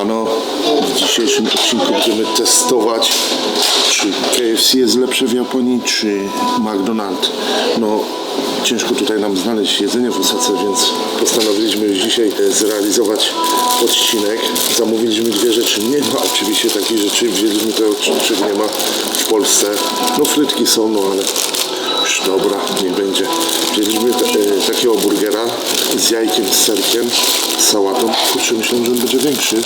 Siemano, w dzisiejszym odcinku będziemy testować, czy KFC jest lepsze w Japonii, czy McDonald's. No, ciężko tutaj nam znaleźć jedzenie w Osace, więc postanowiliśmy już dzisiaj e, zrealizować odcinek. Zamówiliśmy dwie rzeczy. Nie ma oczywiście takich rzeczy, wzięliśmy to, czego nie ma w Polsce. No, frytki są, no ale dobra, niech będzie. Wzięliśmy e, takiego burgera z jajkiem, z serkiem, z sałatą. Kurczę, myślałem, że on będzie większy.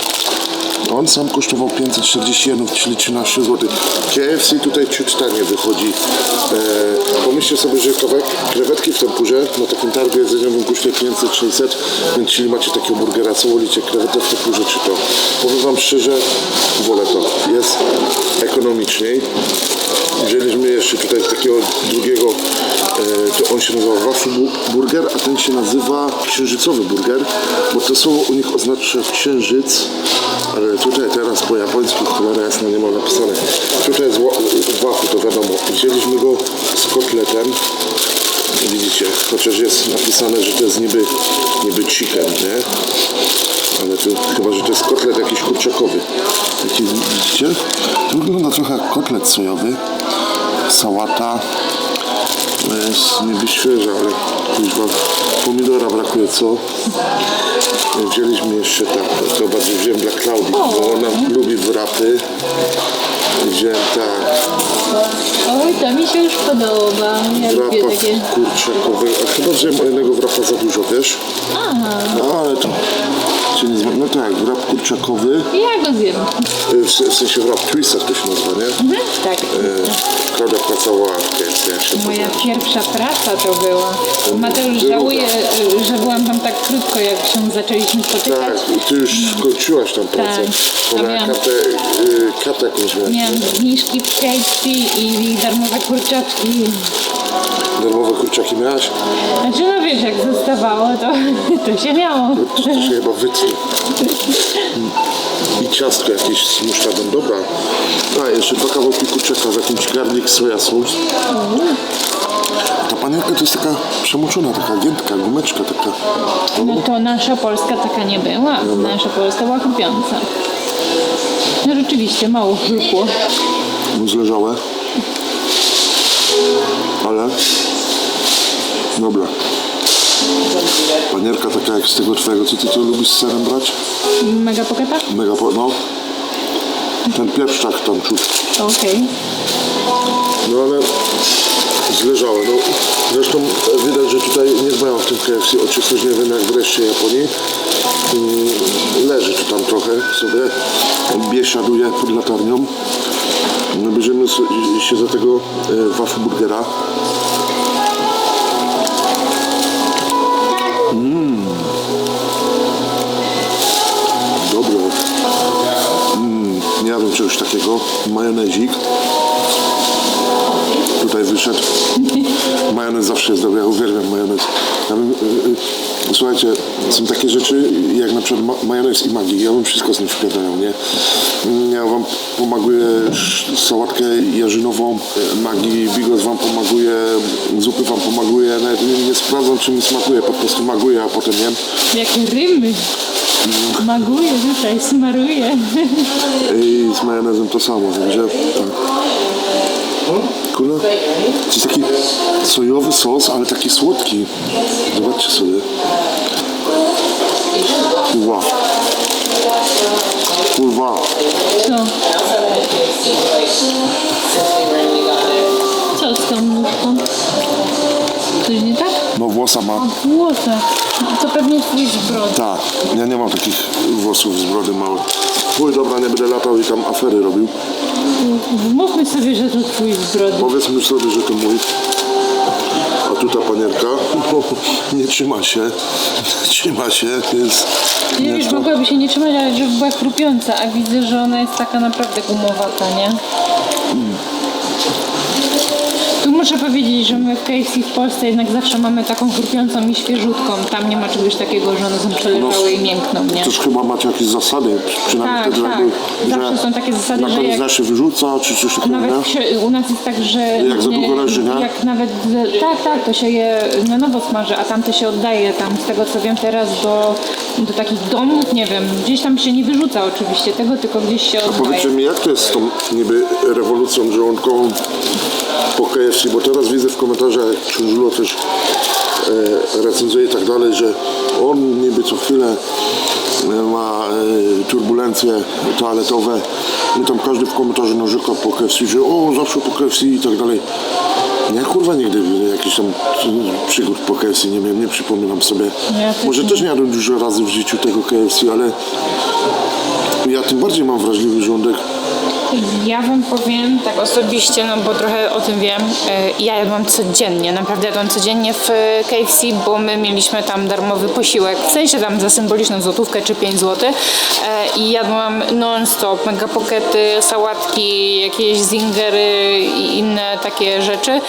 On sam kosztował 540 jenów, czyli 13 zł. KFC tutaj ciut taniej wychodzi. E, pomyślcie sobie, że kawałek krewetki w tempurze na takim targu jedzeniowym kosztuje 500-600, więc jeśli macie takiego burgera, co wolicie, krewetę w tempurze czy to. Powiem Wam szczerze, wolę to. Jest ekonomiczniej. Wzięliśmy jeszcze tutaj takiego drugiego, e, to on się nazywa Waffle Bu- Burger, a ten się nazywa Księżycowy Burger, bo to słowo u nich oznacza księżyc, ale tutaj teraz po japońsku cholera jasna nie ma napisane. Tutaj jest wa- waffle, to wiadomo. Wzięliśmy go z kotletem, widzicie, chociaż jest napisane, że to jest niby, niby chicken, nie? Ale to chyba, że to jest kotlet jakiś kurczakowy. Taki, widzicie? To wygląda trochę jak kotlet sojowy. Sałata. To jest niby świeża, ale kuźwa pomidora brakuje, co? Wzięliśmy jeszcze tak, to bardziej wziąłem dla Klaudii, bo ona lubi wrapy. Wziąłem tak, Oj, to mi się już podoba. Ja lubię wrapa takie. kurczakowy, a chyba wziąłem jednego wrapa za dużo, wiesz? Aha, No ale to nie zmieni. No tak, wrap kurczakowy, ja go zjem. w, w sensie wrap twister to się nazywa, nie? Mhm, tak. Klaudia pracowała w KFC, jak się Moja pierwsza praca to była. Mateusz Druga. żałuje, y, że byłam tam tak krótko, jak się zaczęliśmy spotykać. Tak, ty już skończyłaś tam pracę. Tak. Ona A miałam- katę, y, katę jakąś miała. Miałam zniżki w KFC i darmowe kurczaczki. Darmowe kurczaki miałaś? Znaczy no wiesz, jak zostawało, to, to się miało. To się chyba wytnie. I ciastko jakieś z musztardą, dobra. A, jeszcze dwa kawałki kurczaka z jakimś garlic soja sauce. Ta panienka to jest taka przemoczona, taka giętka, gumeczka taka. No to nasza Polska taka nie była. Nasza Polska była chrupiąca. No rzeczywiście, mało chrupło. Zleżałe. Ale... Dobra. Panierka taka jak z tego twojego, co ty tu lubisz z serem brać? Mega pokata? Mega, po- no. Ten pieprzczak tam czuć. Okej. No ale zleżałe. No, zresztą widać, że tutaj nie dbają w tym KFC o czystość, nie wiem jak w reszcie Japonii. Mm, Leży tu tam trochę sobie, biesiaduje pod latarnią. No, bierzemy się za tego e, waffle Majonezik tutaj wyszedł. Majonez zawsze jest dobry, ja uwielbiam majonez. Ja bym, y, y, słuchajcie, są takie rzeczy jak na przykład ma- majonez i maggi. Ja bym wszystko z nim wpierdalał, nie? Mm, Ja wam pomaguję sałatkę jarzynową, y, maggi, bigos wam pomaguje, zupy wam pomaguje. Nawet nie, nie sprawdzam, czy mi smakuje, po prostu maguję, a potem jem. Jakie rymy. Maguje tutaj, smaruje. I z majonezem to samo, także tak. Kurde, to jest taki sojowy sos, ale taki słodki. Zobaczcie sobie. Kurwa. Kurwa. Co? Co z tą nóżką? Coś nie tak? Włosa ma. Włosa. To pewnie twój zbrod. Tak, ja nie mam takich włosów z brody małych. Chuj, dobra, nie będę latał i tam afery robił. Mówmy sobie, że to twój zbrod. Powiedzmy sobie, że to mój. A tu ta panierka nie trzyma się. Trzyma się, jest... Nie wiesz, nieco- mogłaby się nie trzymać, ale żeby była chrupiąca, a widzę, że ona jest taka naprawdę gumowata, nie? Tu muszę powiedzieć, że my w KFC w Polsce jednak zawsze mamy taką chrupiącą i świeżutką. Tam nie ma czegoś takiego, że one są przeleżałe i miękną, nie? Też chyba macie jakieś zasady, przynajmniej Tak, wtedy tak. jakby, Zawsze są takie zasady, na że koniec jak- dnia się wyrzuca, czy coś takiego, Nawet nie? sie- u nas jest tak, że Jak za długo leży, nie? jak nawet tak, tak, to się je na nowo smaży, a tamte się oddaje tam z tego co wiem teraz do do takich domów, nie wiem, gdzieś tam się nie wyrzuca oczywiście tego, tylko gdzieś się oddaje. Powiedzcie mi, jak to jest z tą niby rewolucją żołądkową po KFC, bo teraz widzę w komentarzach, jak Książulo też e, recenzuje i tak dalej, że on niby co chwilę e, ma e, turbulencje toaletowe i tam każdy w komentarzu narzeka po KFC, że o, zawsze po KFC i tak dalej. Ja kurwa nigdy jakichś tam przygód po KFC nie miałem, nie przypominam sobie. Ja też Może nie. też nie jadłem dużo razy w życiu tego KFC, ale ja tym bardziej mam wrażliwy żołądek. Ja wam powiem tak osobiście, no bo trochę o tym wiem. e, Ja jadłam codziennie, naprawdę jadłam codziennie w e, KFC, bo my mieliśmy tam darmowy posiłek, w sensie tam za symboliczną złotówkę czy 5 zł. I jadłam non-stop, mega pokety, sałatki, jakieś zingery i inne takie rzeczy.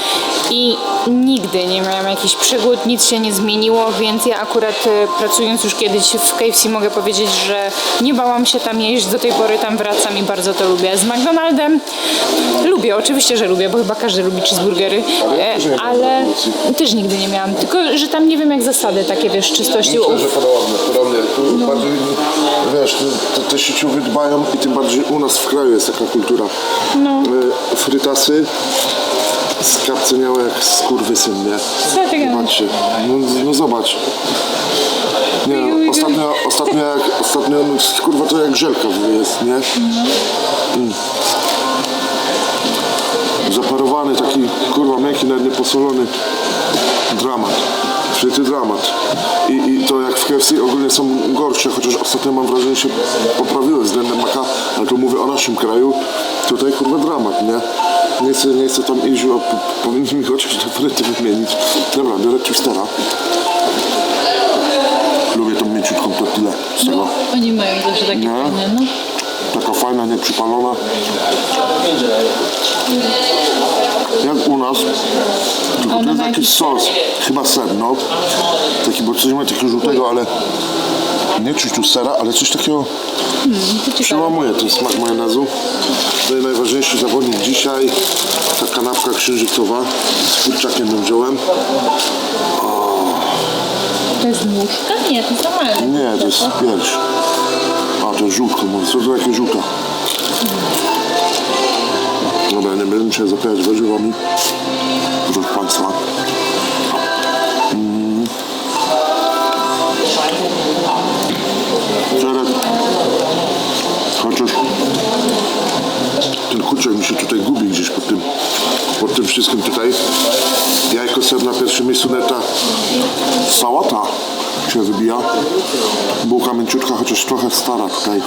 I nigdy nie miałam jakichś przygód, nic się nie zmieniło, więc ja akurat e, pracując już kiedyś w KFC mogę powiedzieć, że nie bałam się tam jeść, do tej pory tam wracam i bardzo to lubię. Z McDonaldem lubię, oczywiście, że lubię, bo chyba każdy lubi cheeseburgery, e, ale też nigdy nie miałam, tylko że tam nie wiem jak zasady takie, wiesz, czystości. Myślę, że podobnie, podobnie. Tu bardziej, wiesz, te, te sieciowy dbają i tym bardziej u nas w kraju jest taka kultura. No. E, Frytasy skapceniałe jak skurwysyn, nie? Co ty gadasz? Patrzcie, no, no zobacz. Nie no, ostatnio, ostatnio jak, ostatnio, kurwa to jak żelka jest, nie? Mm. Zaparowany taki, kurwa, miękki, nawet nie posolony. Dramat. Świetny dramat. I, I to jak w KFC ogólnie są gorsze, chociaż ostatnio mam wrażenie, że się poprawiły względem maka, ale tu mówię o naszym kraju. Tutaj kurwa dramat, nie? Nie chcę, nie chcę tam iść, powinni mi chociaż te wymienić. Dobra, biorę twistera. Mięciutką tortillę z tego. No, oni mają zawsze takie No. fajne, no. Taka fajna, nieprzypalona. Jak u nas. Tylko to jest jakiś sos. Chyba ser, no. Taki, bo coś ma takiego żółtego, ale nie czuć tu sera, ale coś takiego To ciekawe. przełamuje ten smak majonezu. No i najważniejszy zawodnik dzisiaj, ta kanapka księżycowa z kurczakiem bym wziąłem. To jest muszka? Nie, to jest normalne. Nie, to jest pierś. A, to jest żółtko, mówię. Co to takie żółta? Dobra, nie będę musiał zapijać warzywami. Proszę Państwa. Mm. Chociaż ten kurczak mi się tutaj gubi gdzieś pod tym, pod tym wszystkim tutaj. Pierwszym miejscu neta. Sałata się wybija. Bułka mięciutka, chociaż trochę stara tutaj.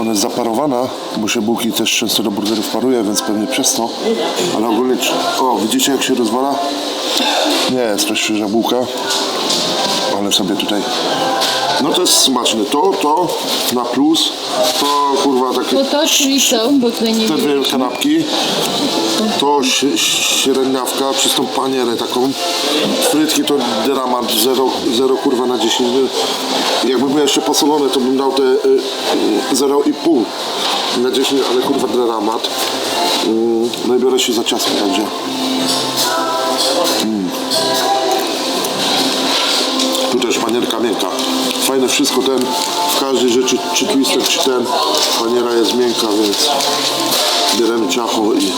Ona jest zaparowana, bo się bułki też często do burgerów paruje, więc pewnie przez to. Ale ogólnie, o widzicie jak się rozwala? Nie jest to świeża bułka, ale sobie tutaj. No to jest smaczne. To, to na plus, to kurwa takie Bo to czyli co? Bo tutaj nie te dwie kanapki, to średniawka przez tą panierę taką. Frytki to dramat, 0, zero kurwa na 10. Jakby były jeszcze posolone, to bym dał te y, y, 0,5 na 10, ale kurwa dramat. Mm, No i biorę się za ciasto także. Mm. Tu też panierka miękka. Fajne wszystko ten, w każdej rzeczy, czy twister, czy ten, paniera jest miękka, więc bierzemy ciacho i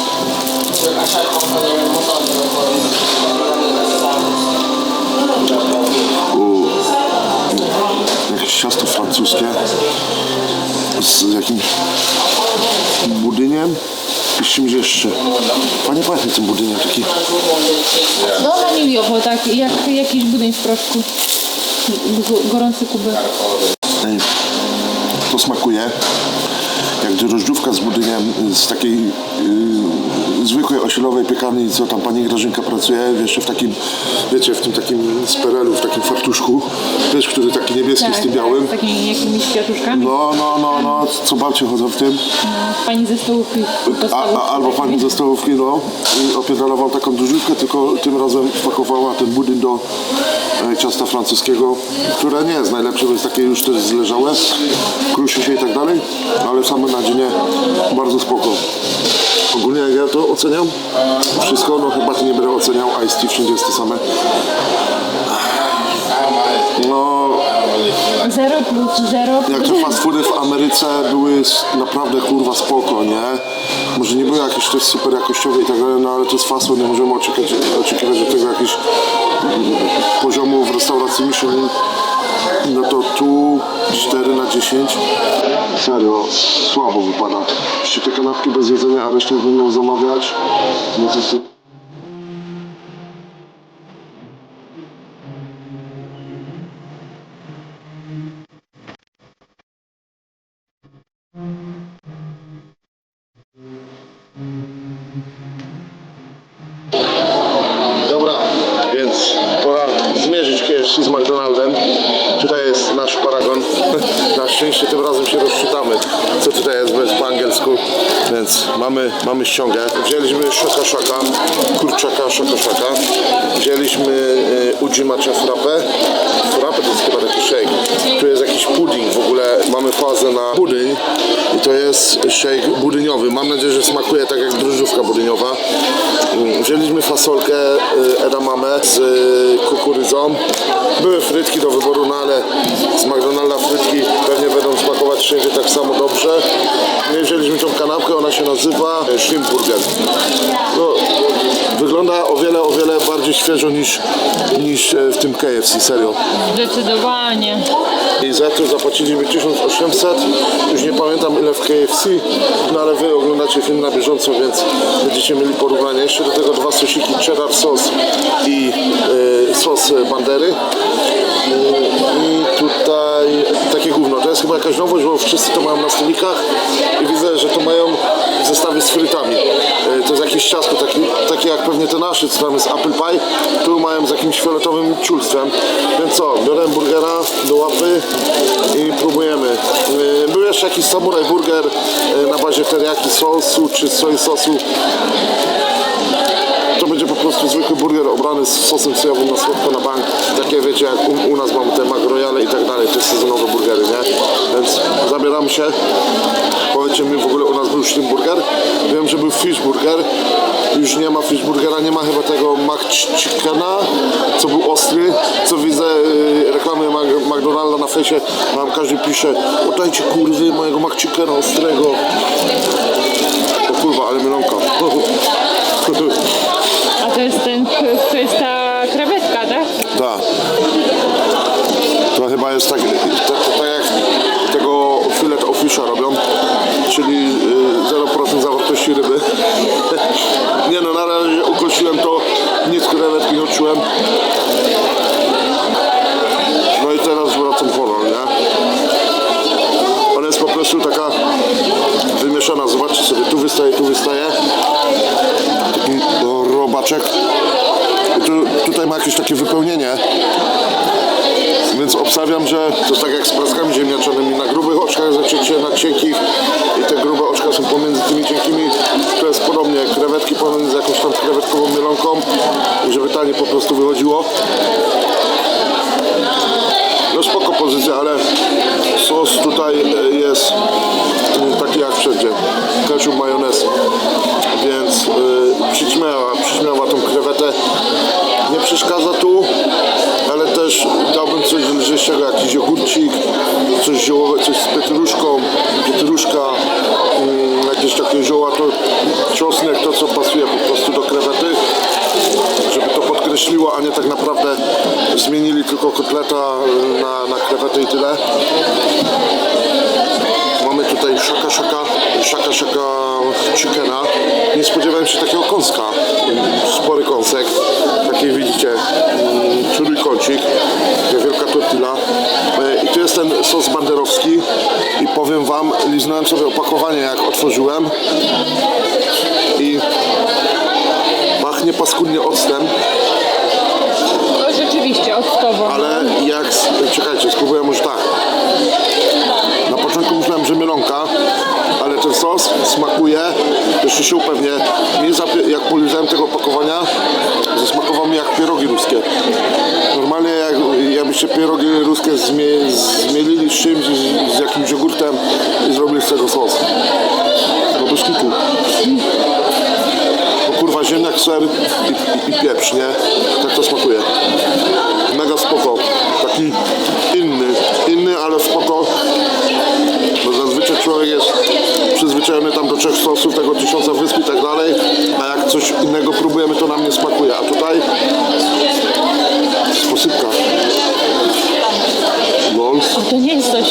U, jakieś ciasto francuskie z jakimś budyniem i z czymś jeszcze. Fajnie pachnie tym budyniem taki. No waniliowo, tak, jak jakiś budyń w proszku. Gorący kubek. Ej, To smakuje jak drożdżówka z budyniem y, z takiej y, zwykłej osilowej piekarni, co tam pani Grażynka pracuje, jeszcze w takim, wiecie, w tym takim sperelu, w takim fartuszku, wiesz, który taki niebieski z tym białym. Tak, z takimi jakimiś kwiatuszkami. No, no, no, no, co babcie chodzą w tym. Pani ze stołówki A, a, albo pani ze stołówki, no, i opierdalała taką dużówkę, tylko tym razem wpakowała ten budyń do e, ciasta francuskiego, które nie jest najlepsze, bo jest takie już też zleżałe, kruszy się i tak dalej, ale same nadzienie bardzo spoko. Ogólnie jak ja to oceniam, wszystko, no chyba to nie będę oceniał, Ice Tea wszędzie jest to same. No, 0 plus 0 Jak te fast foody w Ameryce były naprawdę kurwa spoko, nie? Może nie były jakieś też super jakościowe i tak dalej, no ale to jest fast food, nie możemy oczekiwać, oczekiwać od tego jakichś mm, poziomów w restauracji Michelin. No to tu 4 na 10. Serio, słabo wypada. Jeśli te kanapki bez jedzenia, a resztę będą zamawiać, no to Mamy fazę na budyń. I to jest shake budyniowy. Mam nadzieję, że smakuje tak jak drożdżówka budyniowa. Mm, Wzięliśmy fasolkę y, edamame z y, kukurydzą. Były frytki do wyboru, no ale z McDonalda frytki pewnie będą smakować wszędzie tak samo dobrze. No i wzięliśmy tą kanapkę, ona się nazywa e, Shrimp Burger. No, wygląda o wiele, o wiele bardziej świeżo niż, niż e, w tym KFC, serio. Zdecydowanie. I za to zapłaciliśmy 1800, już nie pamiętam ile w KFC, no ale wy oglądacie film na bieżąco, więc będziecie mieli porównanie. Jeszcze do tego dwa sosiki cheddar sos i e, sos bandery. I tutaj takie gówno, to jest chyba jakaś nowość, bo wszyscy to mają na stolikach i widzę, że to mają zestawie z frytami. E, To jest jakieś ciasto, taki, takie jak pewnie te nasze, co tam jest apple pie, tu mają z jakimś fioletowym ciulstwem. Więc co, biorę burgera do łapy i próbujemy. E, Był jeszcze jakiś samuraj burger e, na bazie teriyaki sosu czy soy sosu. To prostu zwykły burger obrany z sosem sojowym na słodko na bank. Takie wiecie, jak u, u nas mamy te magrojale i tak dalej, te sezonowe burgery, nie? Więc zabieram się. Powiedzcie mi, w ogóle u nas był shrimp burger. Wiem, że był fish burger. Już nie ma fish burgera, nie ma chyba tego mac chickena, co był ostry, co widzę yy, reklamy McDonalda na fejsie. Tam każdy pisze, oddajcie kurwy mojego mac chickena ostrego. O kurwa, ale mylonka. To jest ten, to jest ta krewetka, tak? Tak. To chyba jest tak, tak, tak jak tego filet of fisha robią, czyli y, 0% zawartości ryby. Nie no, na razie ukosiłem to, nic krewetki nie odczułem. No i teraz wracam horror, nie? Ona jest po prostu taka ma jakieś takie wypełnienie. Więc obstawiam, że to tak jak z plackami ziemniaczanymi. Na grubych oczkach zacięcie na cienkich i te grube oczka są pomiędzy tymi cienkimi. To jest podobnie, krewetki pomiędzy jakąś tam krewetkową mielonką żeby tanie po prostu wychodziło. No spoko pozycja, ale sos tutaj e, jest mm, taki jak wszędzie. Ketchup, majonez. Więc y, przyćmiała, przyćmiała tą krewetę. Nie przeszkadza tu, ale też dałbym coś lżejszego, jakiś jogurcik, coś ziołowe, coś z pietruszką, pietruszka, mm, jakieś takie zioła, to czosnek, to co pasuje po prostu do krewety żeby to podkreśliło, a nie tak naprawdę zmienili tylko kotleta y, na, na krewetę i tyle. Mamy tutaj szaka szaka, szaka szaka chickena. Nie spodziewałem się takiego kąska. Spory kąsek. Taki widzicie, mm, trójkącik. Taka wielka tortilla. Y, I tu jest ten sos banderowski. I powiem wam, liznąłem sobie opakowanie jak otworzyłem. I pachnie paskudnie octem. No rzeczywiście, octowo. Ale jak. Czekajcie, spróbuję może tak. Na początku myślałem, że mielonka, ale ten sos smakuje. Jeszcze się upewnię, nie jak polizałem tego opakowania, zasmakowało mi jak pierogi ruskie. Normalnie jak, jakbyście pierogi ruskie zmie, zmielili z czymś, z, z jakimś jogurtem i zrobili z tego sos. No bez kiku. No kurwa, ziemniak, ser i, i, i pieprz, nie? Tak to smakuje. Mega spoko. Taki inny. Inny, ale spoko. Bo zazwyczaj człowiek jest trzech sosów, tego tysiąca wysp i tak dalej, a jak coś innego próbujemy, to nam nie smakuje. A tutaj posypka. Lol. A to nie jest coś.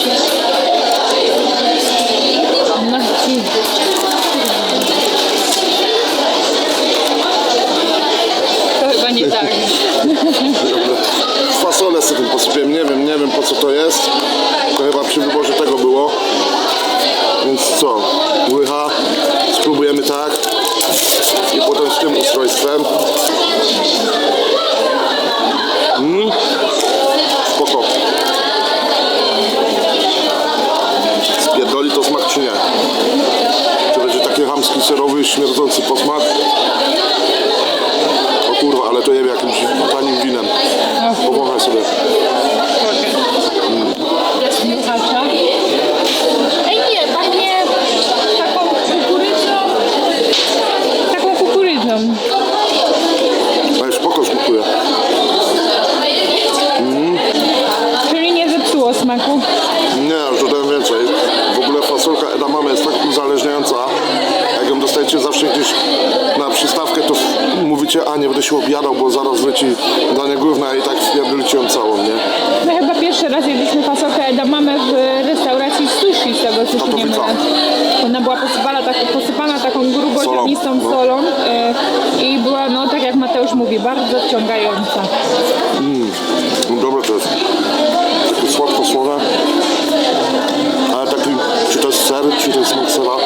Mówicie, a nie będę się objadał, bo zaraz leci danie główne i tak wpierdolicie ją całą, nie? My chyba pierwszy raz jedliśmy fasolkę edamame w restauracji sushi, z tego co No się nie mylę. Ona była posypana, tak, posypana taką grubo Solą, ziarnistą no. solą e, i była, no tak jak Mateusz mówi, bardzo wciągająca. No dobre to jest. Takie słodko-słowe. Ale taki, czy to jest ser, czy to jest smak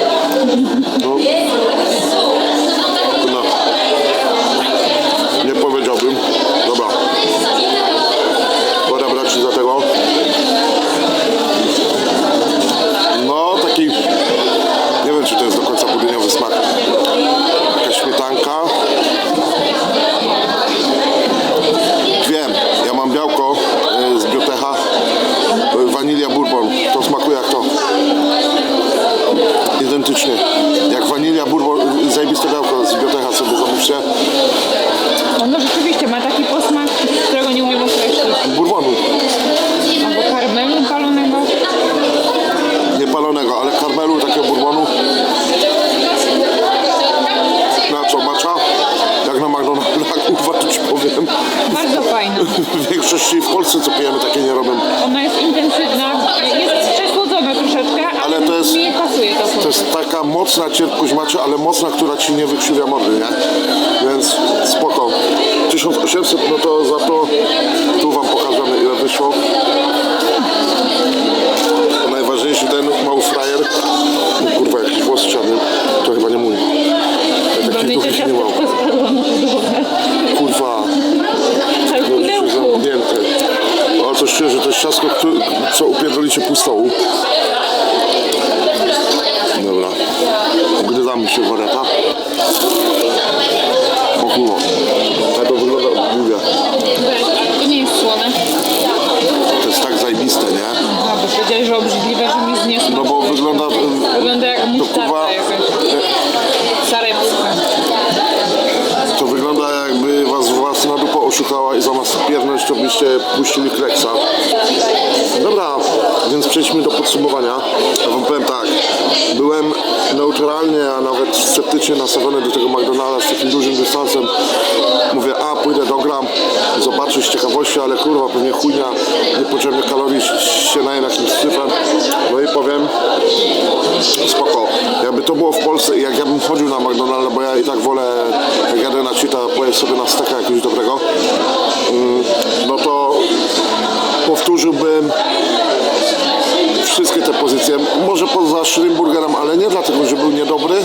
mocna cierpkość macie, ale mocna, która ci nie wykrzywia mordy, nie? Więc spoko. 1800, no to za to tu wam pokażemy ile wyszło. Najważniejszy ten mały frajer. O kurwa, jakiś włos czarny. To chyba nie mój. Ja Bo Taki mi duży to nie mam. ciasteczko spadło na podłogę. Kurwa, no zamknięte. Ale to szczerze, to jest ciastko, które- co upierdolicie pół stołu. Nastawiony do tego McDonalda z takim dużym dystansem. Mówię, a pójdę dogram, zobaczę z ciekawości, ale kurwa pewnie chujnia, niepotrzebne kalorii się naje na kimś syfem. No i powiem, spoko. Jakby to było w Polsce jak ja bym chodził na McDonalda, bo ja i tak wolę, jak jadę na cheata, pojeść sobie na steka jakiegoś dobrego, mm, no to powtórzyłbym wszystkie te pozycje. Może poza Schrimburgerem, ale nie dlatego, że był niedobry,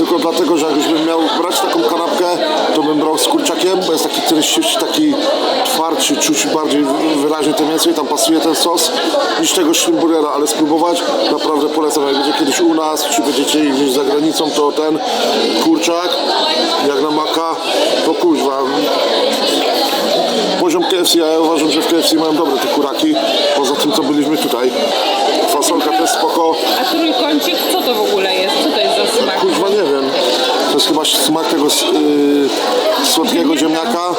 tylko dlatego, że jakbym miał brać taką kanapkę, to bym brał z kurczakiem, bo jest taki taki twardszy, czuć bardziej wyraźnie to mięso i tam pasuje ten sos niż tego Schrimburgera, ale spróbować naprawdę polecam. Jak będzie kiedyś u nas, czy będziecie gdzieś za granicą, to ten kurczak, jak na maka, to kuźwa. Poziom KFC, ja uważam, że w KFC mają dobre te kuraki, poza tym co byliśmy tutaj. Fasolka też spoko, A trójkącik, co to w ogóle jest? Co to jest za smak? Kuźwa nie wiem. To jest chyba smak tego yy, słodkiego ziemniaka,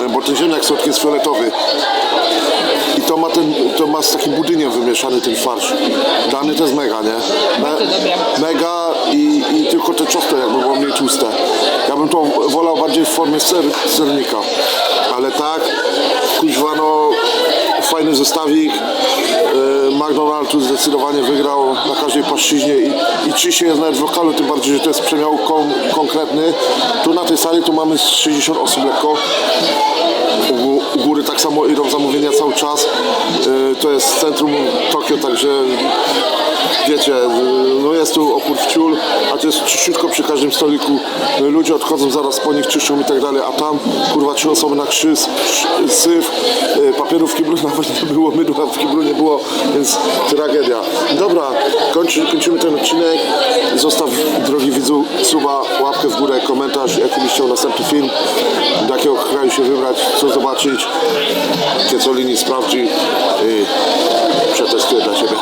yy, bo ten ziemniak słodki jest fioletowy. i to ma, ten, to ma z takim budyniem wymieszany ten farsz. Dla mnie to jest mega, nie? Bardzo dobre. Mega i, i tylko te ciasto jakby było mniej tłuste. Ja bym to wolał bardziej w formie ser, sernika. Ale tak, kuźwa no, fajny zestawik. McDonald's zdecydowanie wygrał na każdej płaszczyźnie i, i ciśnie jest nawet w lokalu, tym bardziej, że to jest przemiał kon, konkretny. Tu na tej sali tu mamy z 60 osób lekko. Tak samo idą zamówienia cały czas. Yy, to jest centrum Tokio, także wiecie, yy, no jest tu opór w ciul, a to jest czyściutko przy każdym stoliku. Yy, Ludzie odchodzą zaraz po nich, czyszczą i tak dalej, a tam kurwa trzy osoby na krzyż, syf, papieru w kiblu nawet nie było, mydła w kiblu nie było, więc tragedia. Dobra, kończy, kończymy ten odcinek. Zostaw, drogi widzu, suba, łapkę w górę, komentarz, jaki byś chciał następny film, do jakiego kraju się wybrać, co zobaczyć, Kiecolini sprawdzi i przetestuję dla Ciebie.